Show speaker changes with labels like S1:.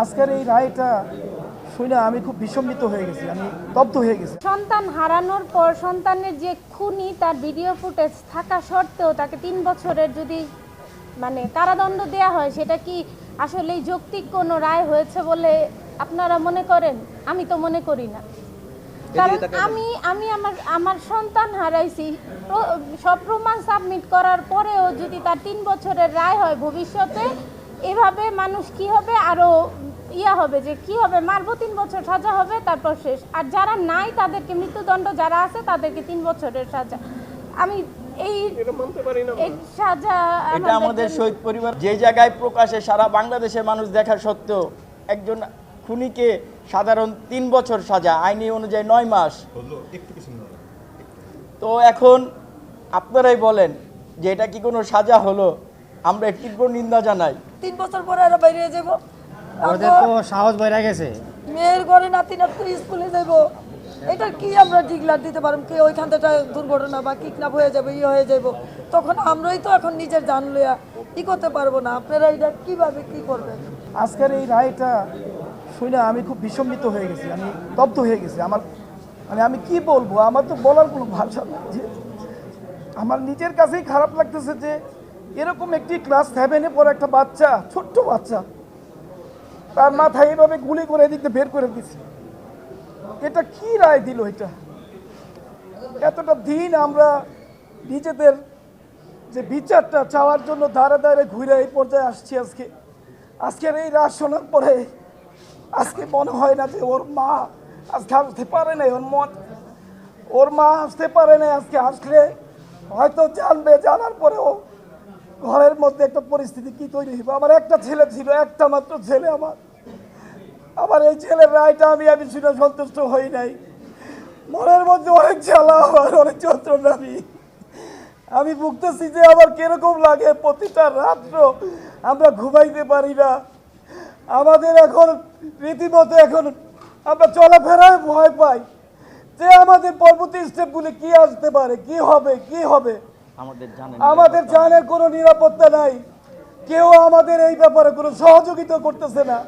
S1: আজকের এই রায়টা শুনে আমি খুব বিসম্মিত হয়ে গেছি আমি তপ্ত হয়ে গেছি।
S2: সন্তান হারানোর পর সন্তানের যে খুনি তার ভিডিও ফুটেজ থাকা সত্ত্বেও তাকে তিন বছরের যদি মানে কারাদণ্ড দেয়া হয় সেটা কি আসলেই যৌক্তিক কোনো রায় হয়েছে বলে আপনারা মনে করেন? আমি তো মনে করি না। কারণ আমি আমি আমার আমার সন্তান হারাইছি সব প্রমাণ সাবমিট করার পরেও যদি তার তিন বছরের রায় হয় ভবিষ্যতে এভাবে মানুষ কি হবে? আরও ইয়া হবে যে কি হবে মারবো তিন বছর সাজা হবে তারপর শেষ। আর যারা নাই তাদেরকে মৃত্যুদণ্ড যারা আছে তাদেরকে তিন বছরের সাজা। আমি এই সাজা
S3: এটা আমাদের শহীদ পরিবার যে জায়গায় প্রকাশে সারা বাংলাদেশের মানুষ দেখা সত্ত্বেও একজন খুনিকে সাধারণ তিন বছর সাজা আইনি অনুযায়ী নয় মাস। তো এখন আপনারাই বলেন যে এটা কি কোনো সাজা হলো? আমরা তীব্র নিন্দা জানাই।
S4: তিন বছর পরে আরও বাইরে যাব।
S5: ওদের তো সাহস বেড়ে গেছে।
S4: মেয়ের ঘরে নাতি নাতি স্কুলে যাব এটা কি আমরা ডিগলার দিতে পারব? কি ওইখান থেকে দুর্ঘটনা বা কিডন্যাপ হয়ে যাবে ইয়ে হয়ে যাব তখন আমরাই তো এখন নিজের জান লইয়া ই করতে পারব না? আপনারা এটা কীভাবে কি করবেন?
S1: আজকের এই রায়টা শুনে আমি খুব বিসম্মিত হয়ে গেছি। আমি তপ্ত হয়ে গেছি। আমার মানে আমি কি বলব? আমার তো বলার কোনো ভাষা নেই যে আমার নিজের কাছেই খারাপ লাগতেছে যে এরকম একটি ক্লাস সেভেনে পর একটা বাচ্চা ছোট্ট বাচ্চা তার মাথায় এভাবে গুলি করে এদিক বের করে দিছে। এটা কি রায় দিল এটা? এতটা দিন আমরা নিজেদের যে বিচারটা চাওয়ার জন্য ধারে ধারে ঘুরে এই পর্যায়ে আসছি আজকে। আজকের এই রাত শোনার পরে আজকে মনে হয় না যে ওর মা আজকে আসতে পারে নাই, ওর মন ওর মা আসতে পারে নাই আজকে। আসলে হয়তো জানবে, জানার পরেও ঘরের মধ্যে একটা পরিস্থিতি কি তৈরি হবে আমার একটা ছেলে ছিল, একটা মাত্র ছেলে আমার। আমার এই ছেলের রায়টা আমি আমি শুনে সন্তুষ্ট হই নাই। মনের মধ্যে অনেক জ্বালা, আমার অনেক যন্ত্রণা। আমি আমি ভুগতেছি যে আমার কীরকম লাগে প্রতিটা রাত্র আমরা ঘুমাইতে পারি না। আমাদের এখন, রীতিমতো এখন আমরা চলাফেরায় ভয় পাই যে আমাদের পরবর্তী স্টেপগুলি কি আসতে পারে, কি হবে কি হবে। আমাদের জানের কোনো নিরাপত্তা নাই। কেউ আমাদের এই ব্যাপারে কোনো সহযোগিতা করতেছে না।